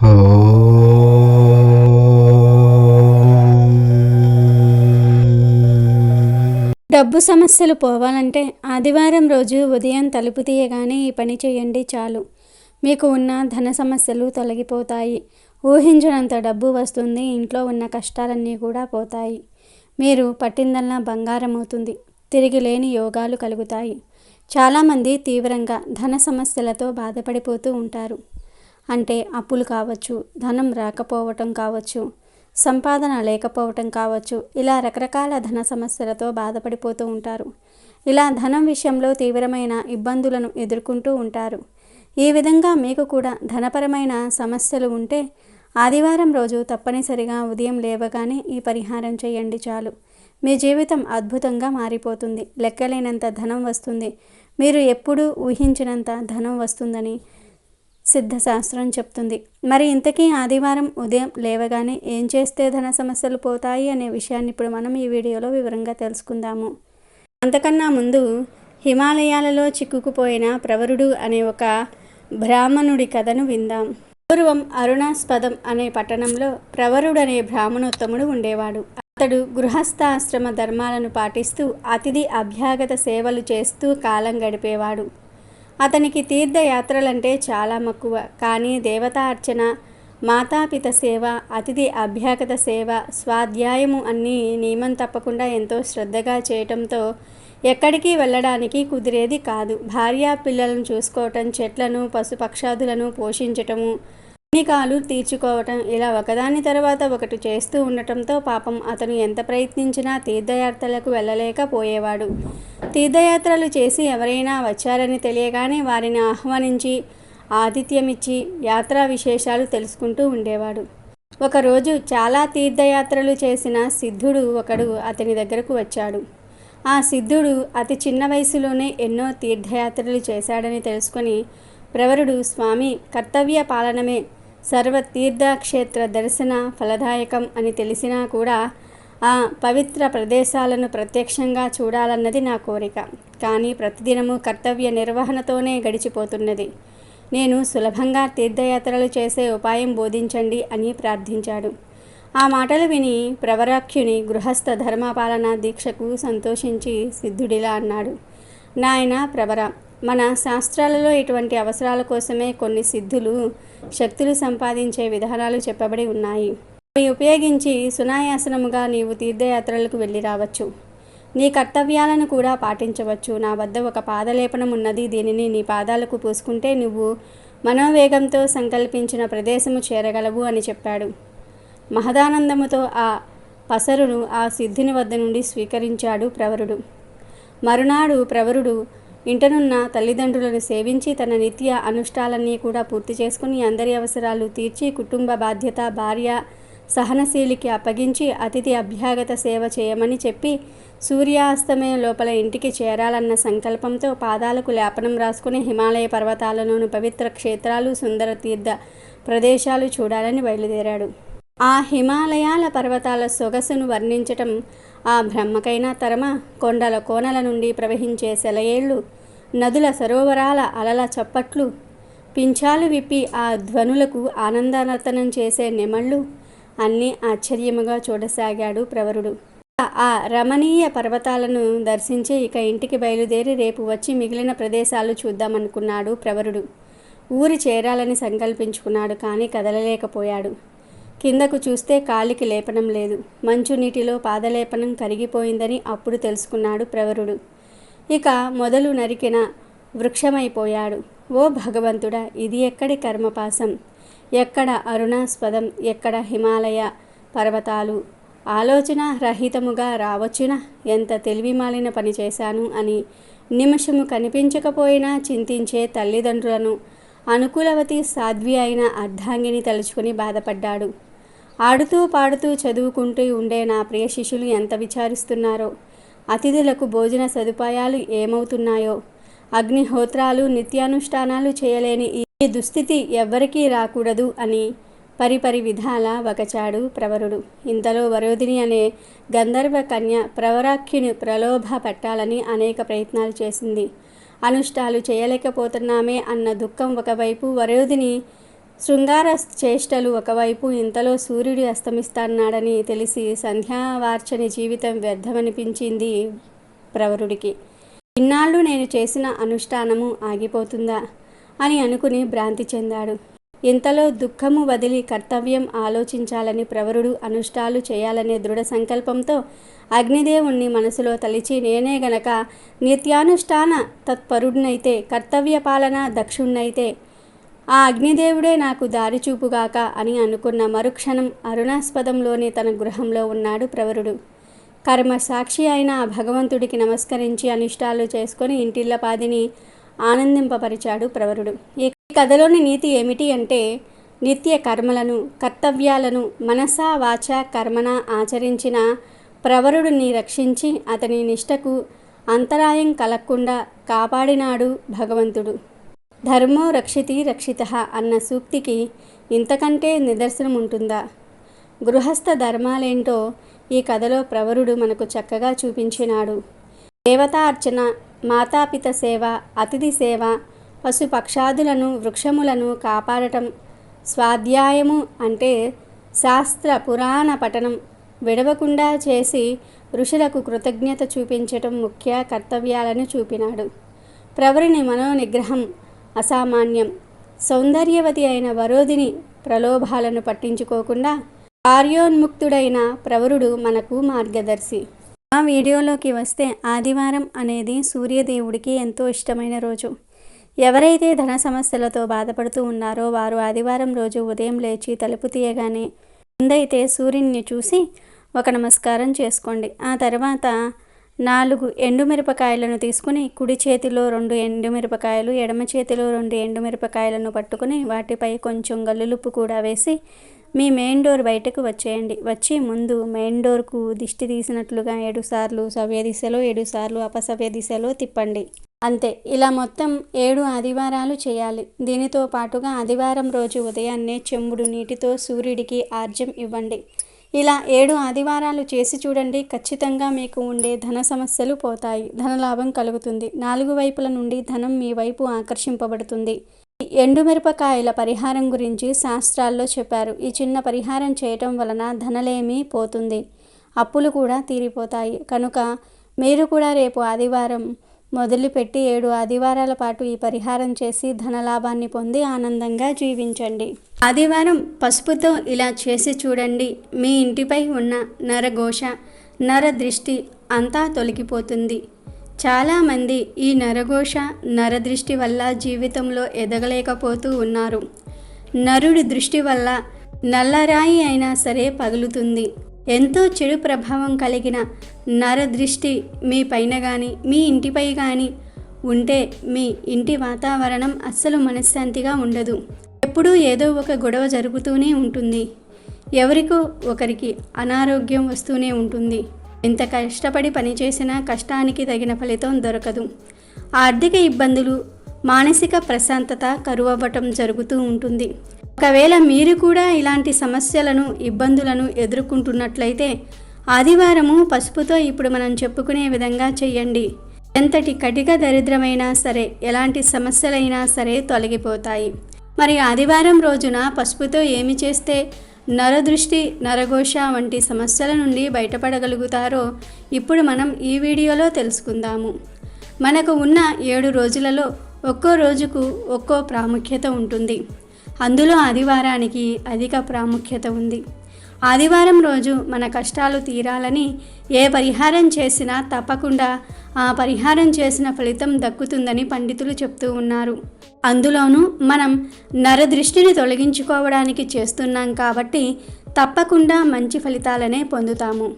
డబ్బు సమస్యలు పోవాలంటే ఆదివారం రోజు ఉదయం తలుపు తీయగానే ఈ పని చేయండి చాలు. మీకు ఉన్న ధన సమస్యలు తొలగిపోతాయి. ఊహించినంత డబ్బు వస్తుంది ఇంట్లో ఉన్న కష్టాలన్నీ కూడా పోతాయి. మీరు పట్టిందల్లా బంగారం అవుతుంది తిరిగి లేని యోగాలు కలుగుతాయి. చాలామంది తీవ్రంగా ధన సమస్యలతో బాధపడిపోతూ ఉంటారు. అంటే అప్పులు కావచ్చు ధనం రాకపోవటం కావచ్చు సంపాదన లేకపోవటం కావచ్చు ఇలా రకరకాల ధన సమస్యలతో బాధపడిపోతూ ఉంటారు. ఇలా ధనం విషయంలో తీవ్రమైన ఇబ్బందులను ఎదుర్కొంటూ ఉంటారు. ఈ విధంగా మీకు కూడా ధనపరమైన సమస్యలు ఉంటే ఆదివారం రోజు తప్పనిసరిగా ఉదయం లేవగానే ఈ పరిహారం చేయండి చాలు. మీ జీవితం అద్భుతంగా మారిపోతుంది. లెక్కలేనంత ధనం వస్తుంది. మీరు ఎప్పుడూ ఊహించినంత ధనం వస్తుందని సిద్ధశాస్త్రం చెప్తుంది. మరి ఇంతకీ ఆదివారం ఉదయం లేవగానే ఏం చేస్తే ధన సమస్యలు పోతాయి అనే విషయాన్ని ఇప్పుడు మనం ఈ వీడియోలో వివరంగా తెలుసుకుందాము. అంతకన్నా ముందు హిమాలయాలలో చిక్కుకుపోయిన ప్రవరుడు అనే ఒక బ్రాహ్మణుడి కథను విందాం. పూర్వం అరుణాస్పదం అనే పట్టణంలో ప్రవరుడు అనే బ్రాహ్మణోత్తముడు ఉండేవాడు. అతడు గృహస్థాశ్రమ ధర్మాలను పాటిస్తూ అతిథి అభ్యాగత సేవలు చేస్తూ కాలం గడిపేవాడు. అతనికి తీర్థయాత్రలంటే చాలా మక్కువ. కానీ దేవతా అర్చన మాతాపిత సేవ అతిథి అభ్యాగత సేవ స్వాధ్యాయము అన్నీ నియమం తప్పకుండా ఎంతో శ్రద్ధగా చేయటంతో ఎక్కడికి వెళ్ళడానికి కుదిరేది కాదు. భార్య పిల్లలను చూసుకోవటం చెట్లను పశుపక్షాదులను పోషించటము కాలు తీర్చుకోవటం ఇలా ఒకదాని తర్వాత ఒకటి చేస్తూ ఉండటంతో పాపం అతను ఎంత ప్రయత్నించినా తీర్థయాత్రలకు వెళ్ళలేకపోయేవాడు. తీర్థయాత్రలు చేసి ఎవరైనా వచ్చారని తెలియగానే వారిని ఆహ్వానించి ఆతిథ్యమిచ్చి యాత్రా విశేషాలు తెలుసుకుంటూ ఉండేవాడు. ఒకరోజు చాలా తీర్థయాత్రలు చేసిన సిద్ధుడు ఒకడు అతని దగ్గరకు వచ్చాడు. ఆ సిద్ధుడు అతి చిన్న వయసులోనే ఎన్నో తీర్థయాత్రలు చేశాడని తెలుసుకొని ప్రవరుడు స్వామి కర్తవ్య పాలనమే. సర్వ తీర్థక్షేత్ర దర్శన ఫలదాయకం అని తెలిసినా కూడా ఆ పవిత్ర ప్రదేశాలను ప్రత్యక్షంగా చూడాలన్నది నా కోరిక. కానీ ప్రతిదినము కర్తవ్య నిర్వహణతోనే గడిచిపోతున్నది. నేను సులభంగా తీర్థయాత్రలు చేసే ఉపాయం బోధించండి అని ప్రార్థించాడు. ఆ మాటలు విని ప్రవరాఖ్యుని గృహస్థ ధర్మపాలన దీక్షకు సంతోషించి సిద్ధుడిలా అన్నాడు. నాయన ప్రవర మన శాస్త్రాలలో ఇటువంటి అవసరాల కోసమే కొన్ని సిద్ధులు శక్తులు సంపాదించే విధానాలు చెప్పబడి ఉన్నాయి. అవి ఉపయోగించి సునాయాసనముగా నీవు తీర్థయాత్రలకు వెళ్ళి రావచ్చు. నీ కర్తవ్యాలను కూడా పాటించవచ్చు. నా వద్ద ఒక పాదలేపనం ఉన్నది దీనిని నీ పాదాలకు పూసుకుంటే నువ్వు మనోవేగంతో సంకల్పించిన ప్రదేశము చేరగలవు అని చెప్పాడు. మహదానందముతో ఆ పసరును ఆ సిద్ధిని వద్ద నుండి స్వీకరించాడు ప్రవరుడు. మరునాడు ప్రవరుడు ఇంటనున్న తల్లిదండ్రులను సేవించి తన నిత్య అనుష్ఠాలన్నీ కూడా పూర్తి చేసుకుని అందరి అవసరాలు తీర్చి కుటుంబ బాధ్యత భార్య సహనశీలికి అప్పగించి అతిథి అభ్యాగత సేవ చేయమని చెప్పి సూర్యాస్తమయం లోపల ఇంటికి చేరాలన్న సంకల్పంతో పాదాలకు లేపనం రాసుకుని హిమాలయ పర్వతాలలోని పవిత్ర క్షేత్రాలు సుందర తీర్థ ప్రదేశాలు చూడాలని బయలుదేరాడు. ఆ హిమాలయాల పర్వతాల సొగసును వర్ణించటం ఆ బ్రహ్మకైనా తరమ? కొండల కోనల నుండి ప్రవహించే సెలయేళ్ళు నదుల సరోవరాల అలల చప్పట్లు పింఛాలు విప్పి ఆ ధ్వనులకు ఆనందనర్తనం చేసే నెమళ్ళు అన్నీ ఆశ్చర్యముగా చూడసాగాడు ప్రవరుడు. ఆ రమణీయ పర్వతాలను దర్శించి ఇక ఇంటికి బయలుదేరి రేపు వచ్చి మిగిలిన ప్రదేశాలు చూద్దామనుకున్నాడు ప్రవరుడు. ఊరి చేరాలని సంకల్పించుకున్నాడు కానీ కదలలేకపోయాడు. కిందకు చూస్తే కాలికి లేపనం లేదు. మంచు నీటిలో పాదలేపనం కరిగిపోయిందని అప్పుడు తెలుసుకున్నాడు ప్రవరుడు. ఇక మొదలు నరికిన వృక్షమైపోయాడు. ఓ భగవంతుడా ఇది ఎక్కడి కర్మపాసం ఎక్కడ అరుణాస్పదం? ఎక్కడ హిమాలయ పర్వతాలు? ఆలోచన రహితముగా రావచ్చున? ఎంత తెలివిమాలిన పని చేశాను అని నిమిషము కనిపించకపోయినా చింతించే తల్లిదండ్రులను అనుకూలవతి సాధ్వి అయిన అర్ధాంగిని తలుచుకుని బాధపడ్డాడు. ఆడుతూ పాడుతూ చదువుకుంటూ ఉండే నా ప్రియ శిష్యులు ఎంత విచారిస్తున్నారో. అతిథులకు భోజన సదుపాయాలు ఏమవుతున్నాయో. అగ్నిహోత్రాలు నిత్యానుష్ఠానాలు చేయలేని ఈ దుస్థితి ఎవ్వరికీ రాకూడదు అని పరిపరి విధాల వకచాడు ప్రవరుడు. ఇంతలో వరోధిని అనే గంధర్వ కన్య ప్రవరాఖ్యుని ప్రలోభ పెట్టాలని అనేక ప్రయత్నాలు చేసింది. అనుష్ఠాలు చేయలేకపోతున్నామే అన్న దుఃఖం ఒకవైపు వరోధిని శృంగార చేష్టలు ఒకవైపు ఇంతలో సూర్యుడు అస్తమిస్తాన్నాడని తెలిసి సంధ్యావార్చని జీవితం వ్యర్థమనిపించింది ప్రవరుడికి. ఇన్నాళ్ళు నేను చేసిన అనుష్ఠానము ఆగిపోతుందా? అని అనుకుని భ్రాంతి చెందాడు. ఇంతలో దుఃఖము వదిలి కర్తవ్యం ఆలోచించాలని ప్రవరుడు అనుష్ఠాలు చేయాలనే దృఢ సంకల్పంతో అగ్నిదేవుణ్ణి మనసులో తలిచి నేనే గనక నిత్యానుష్ఠాన తత్పరుడినైతే కర్తవ్య పాలన దక్షుణ్ణైతే ఆ అగ్నిదేవుడే నాకు దారి చూపుగాక అని అనుకున్న మరుక్షణం అరుణాస్పదంలోని తన గృహంలో ఉన్నాడు ప్రవరుడు. కర్మ సాక్షి అయిన ఆ భగవంతుడికి నమస్కరించి అనిష్టాలు చేసుకొని ఇంటిల్లపాదిని ఆనందింపపరిచాడు ప్రవరుడు. ఈ కథలోని నీతి ఏమిటి అంటే నిత్య కర్మలను కర్తవ్యాలను మనసా వాచ కర్మన ఆచరించిన ప్రవరుడిని రక్షించి అతని నిష్టకు అంతరాయం కలగకుండా కాపాడినాడు భగవంతుడు. ధర్మో రక్షితి రక్షిత అన్న సూక్తికి ఇంతకంటే నిదర్శనం ఉంటుందా గృహస్థ ధర్మాలేంటో ఈ కథలో ప్రవరుడు మనకు చక్కగా చూపించినాడు. దేవతా అర్చన మాతాపిత సేవ అతిథి సేవ పశుపక్షాదులను వృక్షములను కాపాడటం స్వాధ్యాయము అంటే శాస్త్ర పురాణ పఠనం విడవకుండా చేసి ఋషులకు కృతజ్ఞత చూపించటం ముఖ్య కర్తవ్యాలను చూపినాడు. ప్రవరుని మనోనిగ్రహం అసామాన్యం. సౌందర్యవతి అయిన వరోధిని ప్రలోభాలను పట్టించుకోకుండా కార్యోన్ముక్తుడైన ప్రవరుడు మనకు మార్గదర్శి. ఆ వీడియోలోకి వస్తే ఆదివారం అనేది సూర్యదేవుడికి ఎంతో ఇష్టమైన రోజు. ఎవరైతే ధన సమస్యలతో బాధపడుతూ ఉన్నారో వారు ఆదివారం రోజు ఉదయం లేచి తలుపు తీయగానే ముందైతే సూర్యుని చూసి ఒక నమస్కారం చేసుకోండి. ఆ తర్వాత నాలుగు ఎండుమిరపకాయలను తీసుకుని కుడి చేతిలో రెండు ఎండుమిరపకాయలు ఎడమ చేతిలో రెండు ఎండుమిరపకాయలను పట్టుకుని వాటిపై కొంచెం గల్లులుప్పు కూడా వేసి మీ మెయిన్ డోర్ బయటకు వచ్చేయండి. వచ్చి ముందు మెయిన్ డోర్కు దిష్టి తీసినట్లుగా ఏడుసార్లు సవ్య దిశలో ఏడుసార్లు అపసవ్య దిశలో తిప్పండి. అంతే ఇలా మొత్తం ఏడు ఆదివారాలు చేయాలి. దీనితో పాటుగా ఆదివారం రోజు ఉదయాన్నే చెంబుడు నీటితో సూర్యుడికి ఆర్జ్యం ఇవ్వండి. ఇలా ఏడు ఆదివారాలు చేసి చూడండి. ఖచ్చితంగా మీకు ఉండే ధన సమస్యలు పోతాయి. ధనలాభం కలుగుతుంది. నాలుగు వైపుల నుండి ధనం మీ వైపు ఆకర్షింపబడుతుంది. ఎండుమిరపకాయల పరిహారం గురించి శాస్త్రాల్లో చెప్పారు. ఈ చిన్న పరిహారం చేయటం వలన ధనలేమి పోతుంది. అప్పులు కూడా తీరిపోతాయి. కనుక మీరు కూడా రేపు ఆదివారం మొదలుపెట్టి ఏడు ఆదివారాల పాటు ఈ పరిహారం చేసి ధనలాభాన్ని పొంది ఆనందంగా జీవించండి. ఆదివారం పసుపుతో ఇలా చేసి చూడండి. మీ ఇంటిపై ఉన్న నరఘోష నర దృష్టి అంతా తొలగిపోతుంది. చాలామంది ఈ నరఘోష నరదృష్టి వల్ల జీవితంలో ఎదగలేకపోతూ ఉన్నారు. నరుడి దృష్టి వల్ల నల్లరాయి అయినా సరే పగులుతుంది. ఎంతో చెడు ప్రభావం కలిగిన నరదృష్టి మీ పైన కానీ మీ ఇంటిపై కానీ ఉంటే మీ ఇంటి వాతావరణం అస్సలు మనశ్శాంతిగా ఉండదు. ఎప్పుడూ ఏదో ఒక గొడవ జరుగుతూనే ఉంటుంది. ఎవరికో ఒకరికి అనారోగ్యం వస్తూనే ఉంటుంది. ఎంత కష్టపడి పనిచేసినా కష్టానికి తగిన ఫలితం దొరకదు. ఆర్థిక ఇబ్బందులు మానసిక ప్రశాంతత కరువవ్వటం జరుగుతూ ఉంటుంది. ఒకవేళ మీరు కూడా ఇలాంటి సమస్యలను ఇబ్బందులను ఎదుర్కొంటున్నట్లయితే ఆదివారము పసుపుతో ఇప్పుడు మనం చెప్పుకునే విధంగా చెయ్యండి. ఎంతటి కటిక దరిద్రమైనా సరే ఎలాంటి సమస్యలైనా సరే తొలగిపోతాయి. మరి ఆదివారం రోజున పసుపుతో ఏమి చేస్తే నరదృష్టి నరఘోష వంటి సమస్యల నుండి బయటపడగలుగుతారో ఇప్పుడు మనం ఈ వీడియోలో తెలుసుకుందాము. మనకు ఉన్న ఏడు రోజులలో ఒక్కో రోజుకు ఒక్కో ప్రాముఖ్యత ఉంటుంది. అందులో ఆదివారానికి అధిక ప్రాముఖ్యత ఉంది. ఆదివారం రోజు మన కష్టాలు తీరాలని ఏ పరిహారం చేసినా తప్పకుండా ఆ పరిహారం చేసిన ఫలితం దక్కుతుందని పండితులు చెప్తూ ఉన్నారు. అందులోనూ మనం నరదృష్టిని తొలగించుకోవడానికి చేస్తున్నాం కాబట్టి తప్పకుండా మంచి ఫలితాలనే పొందుతాము.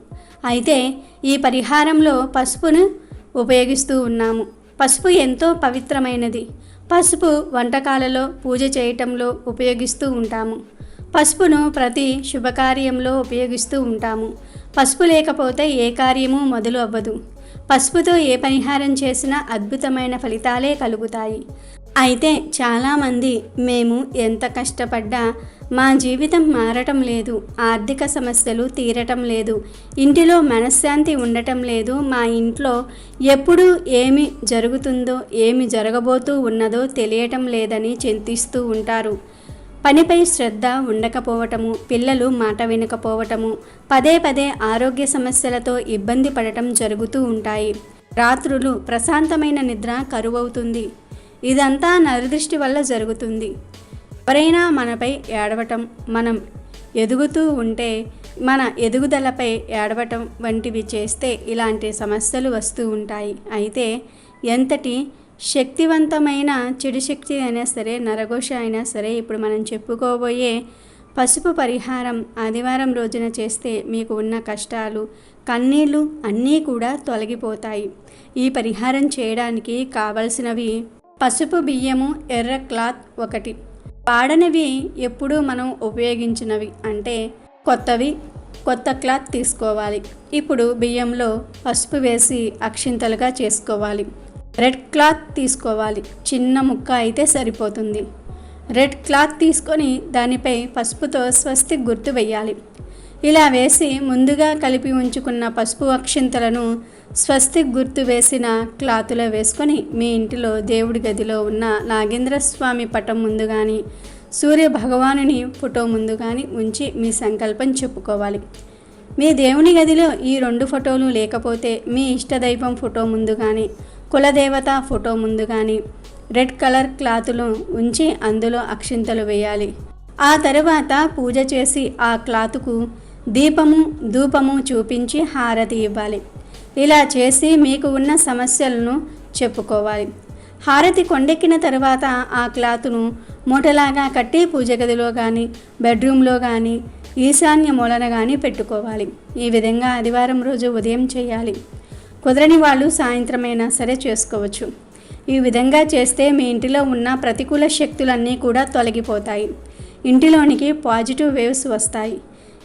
అయితే ఈ పరిహారంలో పసుపును ఉపయోగిస్తూ ఉన్నాము. పసుపు ఎంతో పవిత్రమైనది. పసుపు వంటకాలలో పూజ చేయటంలో ఉపయోగిస్తూ ఉంటాము. పసుపును ప్రతి శుభకార్యంలో ఉపయోగిస్తూ ఉంటాము. పసుపు లేకపోతే ఏ కార్యము మొదలు అవ్వదు. పసుపుతో ఏ పరిహారం చేసినా అద్భుతమైన ఫలితాలే కలుగుతాయి. అయితే చాలామంది మేము ఎంత కష్టపడ్డా మా జీవితం మారటం లేదు ఆర్థిక సమస్యలు తీరటం లేదు ఇంటిలో మనశ్శాంతి ఉండటం లేదు మా ఇంట్లో ఎప్పుడు ఏమి జరుగుతుందో ఏమి జరగబోతూ ఉన్నదో తెలియటం లేదని చింతిస్తూ ఉంటారు. పనిపై శ్రద్ధ ఉండకపోవటము పిల్లలు మాట వినకపోవటము పదే పదే ఆరోగ్య సమస్యలతో ఇబ్బంది పడటం జరుగుతూ ఉంటాయి. రాత్రులు ప్రశాంతమైన నిద్ర కరువవుతుంది. ఇదంతా నరదృష్టి వల్ల జరుగుతుంది. ఎవరైనా మనపై ఏడవటం మనం ఎదుగుతూ ఉంటే మన ఎదుగుదలపై ఏడవటం వంటివి చేస్తే ఇలాంటి సమస్యలు వస్తూ ఉంటాయి. అయితే ఎంతటి శక్తివంతమైన చెడు శక్తి అయినా సరే నరఘోష అయినా సరే ఇప్పుడు మనం చెప్పుకోబోయే పసుపు పరిహారం ఆదివారం రోజున చేస్తే మీకు ఉన్న కష్టాలు కన్నీళ్ళు అన్నీ కూడా తొలగిపోతాయి. ఈ పరిహారం చేయడానికి కావలసినవి పసుపు బియ్యము ఎర్ర క్లాత్ ఒకటి. వాడనివి ఎప్పుడూ మనం ఉపయోగించినవి అంటే కొత్తవి కొత్త క్లాత్ తీసుకోవాలి. ఇప్పుడు బియ్యంలో పసుపు వేసి అక్షింతలుగా చేసుకోవాలి. రెడ్ క్లాత్ తీసుకోవాలి. చిన్న ముక్క అయితే సరిపోతుంది. రెడ్ క్లాత్ తీసుకొని దానిపై పసుపుతో స్వస్తి గుర్తు వేయాలి ఇలా వేసి ముందుగా కలిపి ఉంచుకున్న పసుపు అక్షింతలను స్వస్తి గుర్తు వేసిన క్లాతులో వేసుకొని మీ ఇంటిలో దేవుడి గదిలో ఉన్న నాగేంద్ర స్వామి పటం ముందు కానీ సూర్య భగవానుని ఫోటో ముందు కానీ ఉంచి మీ సంకల్పం చెప్పుకోవాలి. మీ దేవుని గదిలో ఈ రెండు ఫోటోలు లేకపోతే మీ ఇష్టదైవం ఫోటో ముందు కానీ కులదేవత ఫోటో ముందు కానీ రెడ్ కలర్ క్లాతులు ఉంచి అందులో అక్షింతలు వేయాలి. ఆ తరువాత పూజ చేసి ఆ క్లాతుకు దీపము ధూపము చూపించి హారతి ఇవ్వాలి. ఇలా చేసి మీకు ఉన్న సమస్యలను చెప్పుకోవాలి. హారతి కొండెక్కిన తర్వాత ఆ క్లాత్ను మూటలాగా కట్టి పూజ గదిలో కానీ బెడ్రూమ్లో కానీ ఈశాన్య మూలన కానీ పెట్టుకోవాలి. ఈ విధంగా ఆదివారం రోజు ఉదయం చేయాలి. కుదరని వాళ్ళు సాయంత్రమైనా సరే చేసుకోవచ్చు. ఈ విధంగా చేస్తే మీ ఇంటిలో ఉన్న ప్రతికూల శక్తులన్నీ కూడా తొలగిపోతాయి. ఇంటిలోనికి పాజిటివ్ వేవ్స్ వస్తాయి.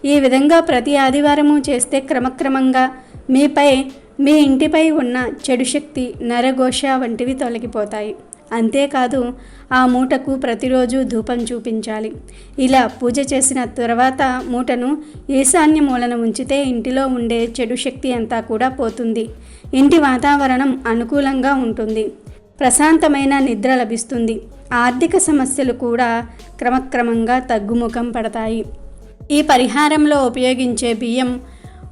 ఈ విధంగా ప్రతి ఆదివారము చేస్తే క్రమక్రమంగా మీపై మీ ఇంటిపై ఉన్న చెడు శక్తి నరఘోష వంటివి తొలగిపోతాయి. అంతేకాదు ఆ మూటకు ప్రతిరోజు ధూపం చూపించాలి. ఇలా పూజ చేసిన తర్వాత మూటను ఈశాన్య మూలన ఉంచితే ఇంటిలో ఉండే చెడు శక్తి అంతా కూడా పోతుంది. ఇంటి వాతావరణం అనుకూలంగా ఉంటుంది. ప్రశాంతమైన నిద్ర లభిస్తుంది. ఆర్థిక సమస్యలు కూడా క్రమక్రమంగా తగ్గుముఖం పడతాయి. ఈ పరిహారంలో ఉపయోగించే బియ్యం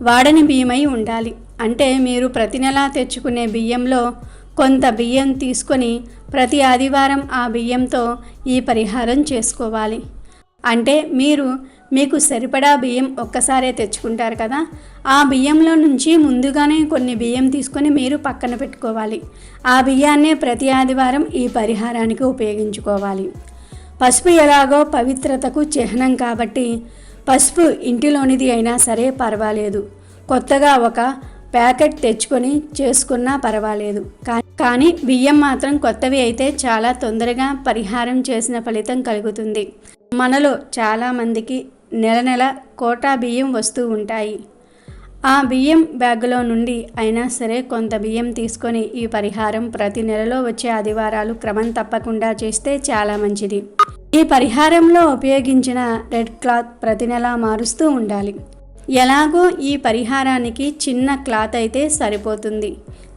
వాడని బియ్యమై ఉండాలి. అంటే మీరు ప్రతి నెలా తెచ్చుకునే బియ్యంలో కొంత బియ్యం తీసుకొని ప్రతి ఆదివారం ఆ బియ్యంతో ఈ పరిహారం చేసుకోవాలి. అంటే మీరు మీకు సరిపడా బియ్యం ఒక్కసారే తెచ్చుకుంటారు కదా? ఆ బియ్యంలో నుంచి ముందుగానే కొన్ని బియ్యం తీసుకొని మీరు పక్కన పెట్టుకోవాలి. ఆ బియ్యాన్నే ప్రతి ఆదివారం ఈ పరిహారానికి ఉపయోగించుకోవాలి. పసుపు ఎలాగో పవిత్రతకు చిహ్నం కాబట్టి పసుపు ఇంటిలోనిది అయినా సరే పర్వాలేదు. కొత్తగా ఒక ప్యాకెట్ తెచ్చుకొని చేసుకున్నా పర్వాలేదు. కానీ బియ్యం మాత్రం కొత్తవి అయితే చాలా తొందరగా పరిహారం చేసిన ఫలితం కలుగుతుంది. మనలో చాలామందికి నెల నెల కోటా బియ్యం వస్తూ ఉంటాయి. ఆ బియ్యం బ్యాగులో నుండి అయినా సరే కొంత బియ్యం తీసుకొని ఈ పరిహారం ప్రతి నెలలో వచ్చే ఆదివారాలు క్రమం తప్పకుండా చేస్తే చాలా మంచిది. ఈ పరిహారంలో ఉపయోగించిన రెడ్ క్లాత్ ప్రతి నెల మారుస్తూ ఉండాలి. ఎలాగో ఈ పరిహారానికి చిన్న క్లాత్ అయితే సరిపోతుంది.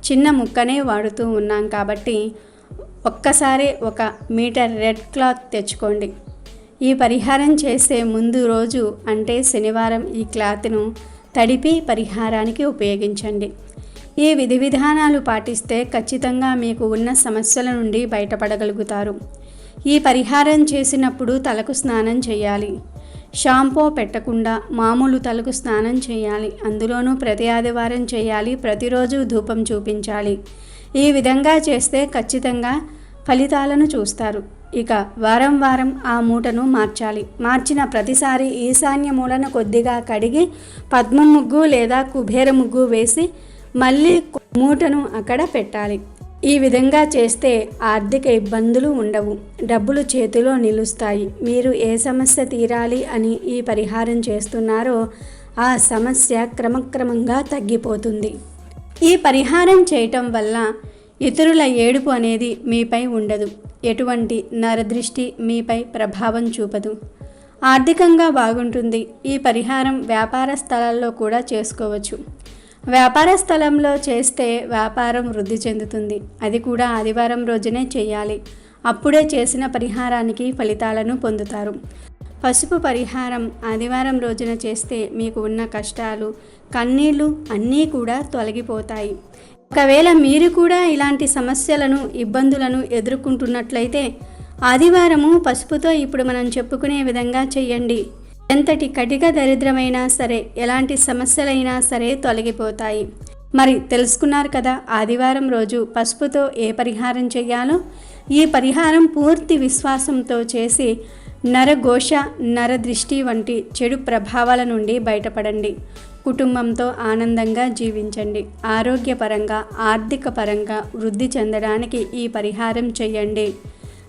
చిన్న ముక్కనే వాడుతూ ఉన్నాం కాబట్టి ఒక్కసారి ఒక మీటర్ రెడ్ క్లాత్ తెచ్చుకోండి. ఈ పరిహారం చేసే ముందు రోజు అంటే శనివారం ఈ క్లాత్ను తడిపి పరిహారానికి ఉపయోగించండి. ఈ విధి విధానాలు పాటిస్తే ఖచ్చితంగా మీకు ఉన్న సమస్యల నుండి బయటపడగలుగుతారు. ఈ పరిహారం చేసినప్పుడు తలకు స్నానం చేయాలి. షాంపూ పెట్టకుండా మామూలు తలకు స్నానం చేయాలి. అందులోనూ ప్రతి ఆదివారం చేయాలి. ప్రతిరోజు ధూపం చూపించాలి. ఈ విధంగా చేస్తే ఖచ్చితంగా ఫలితాలను చూస్తారు. ఇక వారం వారం ఆ మూటను మార్చాలి. మార్చిన ప్రతిసారి ఈశాన్య మూలన కొద్దిగా కడిగి పద్మ ముగ్గు లేదా కుబేర ముగ్గు వేసి మళ్ళీ మూటను అక్కడ పెట్టాలి. ఈ విధంగా చేస్తే ఆర్థిక ఇబ్బందులు ఉండవు. డబ్బులు చేతిలో నిలుస్తాయి. మీరు ఏ సమస్య తీరాలి అని ఈ పరిహారం చేస్తున్నారో ఆ సమస్య క్రమక్రమంగా తగ్గిపోతుంది. ఈ పరిహారం చేయటం వల్ల ఇతరుల ఏడుపు అనేది మీపై ఉండదు. ఎటువంటి నరదృష్టి మీపై ప్రభావం చూపదు. ఆర్థికంగా బాగుంటుంది. ఈ పరిహారం వ్యాపార స్థలాల్లో కూడా చేసుకోవచ్చు. వ్యాపార స్థలంలో చేస్తే వ్యాపారం వృద్ధి చెందుతుంది. అది కూడా ఆదివారం రోజునే చేయాలి. అప్పుడే చేసిన పరిహారానికి ఫలితాలను పొందుతారు. పసుపు పరిహారం ఆదివారం రోజున చేస్తే మీకు ఉన్న కష్టాలు కన్నీళ్ళు అన్నీ కూడా తొలగిపోతాయి. ఒకవేళ మీరు కూడా ఇలాంటి సమస్యలను ఇబ్బందులను ఎదుర్కొంటున్నట్లయితే ఆదివారము పసుపుతో ఇప్పుడు మనం చెప్పుకునే విధంగా చెయ్యండి. ఎంతటి కటిక దరిద్రమైనా సరే ఎలాంటి సమస్యలైనా సరే తొలగిపోతాయి. మరి తెలుసుకున్నారు కదా ఆదివారం రోజు పసుపుతో ఏ పరిహారం చేయాలో ఈ పరిహారం పూర్తి విశ్వాసంతో చేసి నరఘోష నరదృష్టి వంటి చెడు ప్రభావాల నుండి బయటపడండి. కుటుంబంతో ఆనందంగా జీవించండి. ఆరోగ్యపరంగా ఆర్థిక పరంగా వృద్ధి చెందడానికి ఈ పరిహారం చేయండి.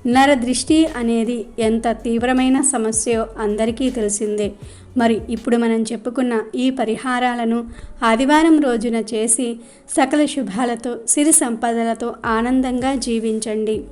నరదృష్టి అనేది ఎంత తీవ్రమైన సమస్యో అందరికీ తెలిసిందే. మరి ఇప్పుడు మనం చెప్పుకున్న ఈ పరిహారాలను ఆదివారం రోజున చేసి సకల శుభాలతో సిరి సంపదలతో ఆనందంగా జీవించండి.